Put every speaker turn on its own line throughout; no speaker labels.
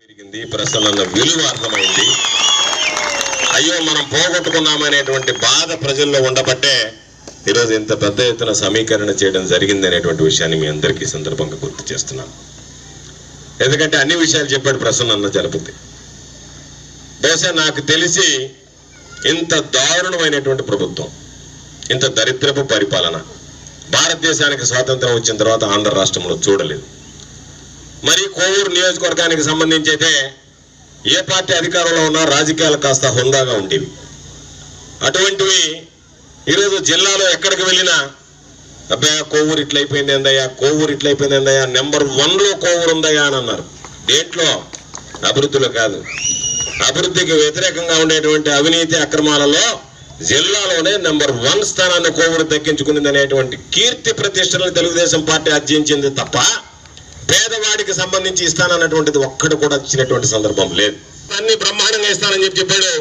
పెరిగింది ప్రసన్న విలువ అర్థమైంది. అయ్యో మనం పోగొట్టుకున్నామనేటువంటి బాధ ప్రజల్లో ఉండబట్టే ఈరోజు ఇంత పెద్ద ఎత్తున సమీకరణ చేయడం జరిగింది అనేటువంటి విషయాన్ని మీ అందరికీ సందర్భంగా గుర్తు చేస్తున్నాను. ఎందుకంటే అన్ని విషయాలు చెప్పాడు ప్రసన్న జరుపుద్ది. బహుశా నాకు తెలిసి ఇంత దారుణమైనటువంటి ప్రభుత్వం ఇంత దరిద్రపు పరిపాలన భారతదేశానికి స్వాతంత్రం వచ్చిన తర్వాత ఆంధ్ర రాష్ట్రంలో చూడలేదు. మరి కోవూరు నియోజకవర్గానికి సంబంధించి అయితే ఏ పార్టీ అధికారంలో ఉన్నా రాజకీయాలు కాస్త హుందాగా ఉండేవి. అటువంటివి ఈరోజు జిల్లాలో ఎక్కడికి వెళ్ళినా అబ్బాయి కోవూరు ఇట్లయిపోయింది ఏందయ్యా కోవూరు ఇట్లయిపోయింది ఏందయ్యా నెంబర్ వన్లో కోవూరు ఉందయ్యా అని అన్నారు. దేంట్లో? అభివృద్ధిలో కాదు. అభివృద్ధికి వ్యతిరేకంగా ఉండేటువంటి అవినీతి అక్రమాలలో జిల్లాలోనే నెంబర్ వన్ స్థానాన్ని కోవూరు దక్కించుకుంది అనేటువంటి కీర్తి ప్రతిష్టలను తెలుగుదేశం పార్టీ అర్జించింది తప్ప పేదవాడికి సంబంధించి ఇస్తానన్నటువంటిది ఒక్కడు కూడా ఇచ్చినటువంటి సందర్భం లేదు. అన్ని బ్రహ్మాండంగా ఇస్తానని చెప్పి చెప్పాడు.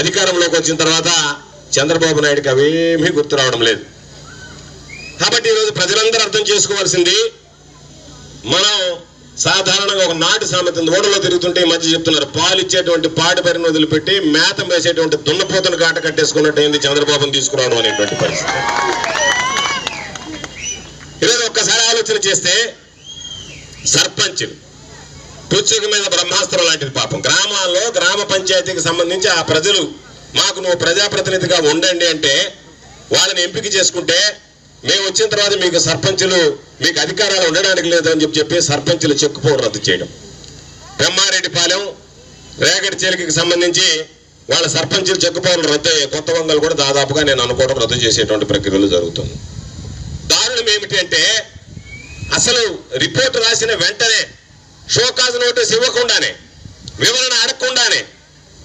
అధికారంలోకి వచ్చిన తర్వాత చంద్రబాబు నాయుడుకి అవేమీ గుర్తు రావడం లేదు. కాబట్టి ఈరోజు ప్రజలందరూ అర్థం చేసుకోవాల్సింది మనం సాధారణంగా ఒక నాటు సామెత ఓడలో తిరుగుతుంటే ఈ మధ్య చెప్తున్నారు. పాలు ఇచ్చేటువంటి పాడి పరిని వదిలిపెట్టి మేత వేసేటువంటి దున్నపోతను కాట కట్టేసుకున్నట్టు అయింది చంద్రబాబును తీసుకురావడం అనేటువంటి పరిస్థితి. ఈరోజు ఒక్కసారి ఆలోచన చేస్తే సర్పంచ్లు. పుచ్చుక మీద బ్రహ్మాస్త్రం లాంటిది పాపం. గ్రామాల్లో గ్రామ పంచాయతీకి సంబంధించి ఆ ప్రజలు మాకు నువ్వు ప్రజాప్రతినిధిగా ఉండండి అంటే వాళ్ళని ఎంపిక చేసుకుంటే మేము వచ్చిన తర్వాత మీకు సర్పంచులు మీకు అధికారాలు ఉండడానికి లేదని చెప్పి చెప్పి సర్పంచులు చెక్కుపోరు రద్దు చేయడం. బ్రహ్మారెడ్డిపాలెం రేగడి చేలికకి సంబంధించి వాళ్ళ సర్పంచులు చెక్కుపోరు రద్దు అయ్యే కొత్త వంగలు కూడా దాదాపుగా నేను అనుకోవడం రద్దు చేసేటువంటి ప్రక్రియలు జరుగుతుంది. దారుణం ఏమిటి అంటే అసలు రిపోర్ట్ రాసిన వెంటనే షోకాజ్ నోటీస్ ఇవ్వకుండానే వివరణ అడగకుండానే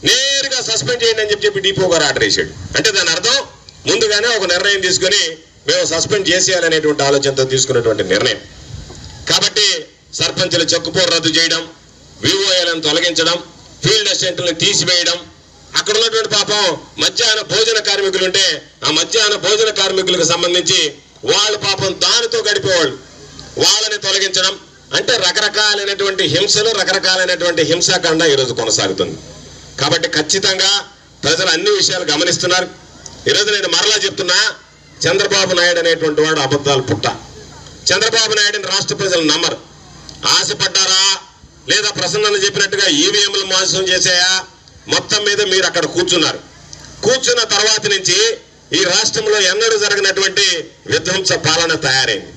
నేరుగా సస్పెండ్ చేయండి అని చెప్పి చెప్పి డిపో గారు ఆర్డర్ వేసాడు అంటే దాని అర్థం ముందుగానే ఒక నిర్ణయం తీసుకొని మేము సస్పెండ్ చేసేయాలనేటువంటి ఆలోచనతో తీసుకున్నటువంటి నిర్ణయం. కాబట్టి సర్పంచులు చెక్కుపోరు రద్దు చేయడం వివోఏలను తొలగించడం ఫీల్డ్ అసిస్టెంట్లను తీసివేయడం అక్కడ ఉన్నటువంటి పాపం మధ్యాహ్న భోజన కార్మికులు ఉంటే ఆ మధ్యాహ్న భోజన కార్మికులకు సంబంధించి వాళ్ళ పాపం దానితో గడిపేవాళ్ళు. వాళ్ళని తొలగించడం. అంటే రకరకాలైనటువంటి హింసలు రకరకాలైనటువంటి హింసాకాండ ఈరోజు కొనసాగుతుంది. కాబట్టి ఖచ్చితంగా ప్రజలు అన్ని విషయాలు గమనిస్తున్నారు. ఈరోజు నేను మరలా చెప్తున్నా చంద్రబాబు నాయుడు అనేటువంటి వాడు అబద్ధాలు పుట్ట. చంద్రబాబు నాయుడుని రాష్ట్ర ప్రజలు నమ్మరు. ఆశపడ్డారా? లేదా ప్రసన్న చెప్పినట్టుగా ఈవీఎంలు మోసం చేసాయా మొత్తం మీద మీరు అక్కడ కూర్చున్నారు. కూర్చున్న తర్వాత నుంచి ఈ రాష్ట్రంలో ఎన్నడూ జరిగినటువంటి విధ్వంస పాలన తయారైంది.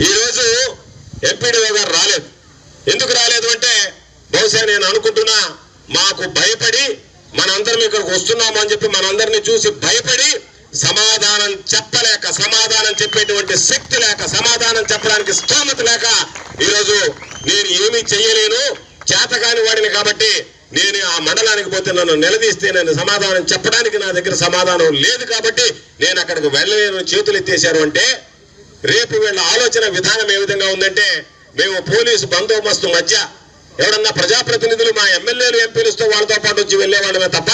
ఈరోజు ఎంపీడీఓ గారు రాలేదు. ఎందుకు రాలేదు అంటే బహుశా నేను అనుకుంటున్నా మాకు భయపడి మనందరం ఇక్కడికి వస్తున్నాము అని చెప్పి మనందరినీ చూసి భయపడి సమాధానం చెప్పలేక సమాధానం చెప్పేటువంటి శక్తి లేక సమాధానం చెప్పడానికి స్తోమత లేక ఈరోజు నేను ఏమీ చెయ్యలేను. చేతకాని వాడిని కాబట్టి నేను ఆ మండలానికి పోతే నన్ను నిలదీస్తే నేను సమాధానం చెప్పడానికి నా దగ్గర సమాధానం లేదు కాబట్టి నేను అక్కడికి వెళ్ళలేను చేతులు ఎత్తేశారు అంటే రేపు వీళ్ళ ఆలోచన విధానం ఏ విధంగా ఉందంటే మేము పోలీసు బందోబస్తు మధ్య ఎవరన్నా ప్రజాప్రతినిధులు మా ఎమ్మెల్యేలు ఎంపీలతో వాళ్ళతో పాటు వచ్చి వెళ్ళేవాళ్ళమే తప్ప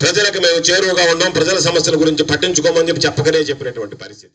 ప్రజలకు మేము చేరువుగా ఉండం ప్రజల సమస్యల గురించి పట్టించుకోమని చెప్పి చెప్పకనే చెప్పినటువంటి పరిస్థితి.